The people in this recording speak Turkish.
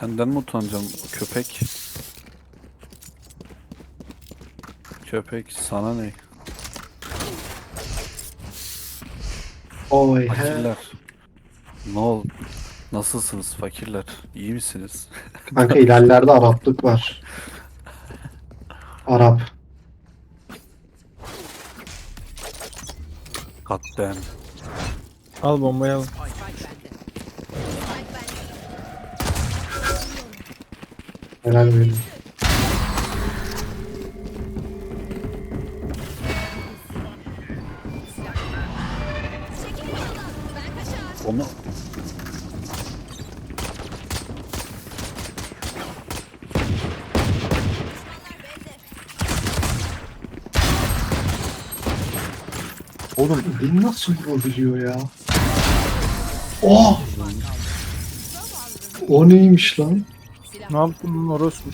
Senden mi utanacağım köpek? Köpek sana ne? Oy he. Fakirler. Ne ol? Nasılsınız fakirler? İyi misiniz? Kanka ilerlerde Araplık var. Arap. Katten. Al bombayı al. Helal benim. Onu Oğlum beni nasıl vurabiliyor ya? Oh! O neymiş lan? Ne yaptın lan orospu?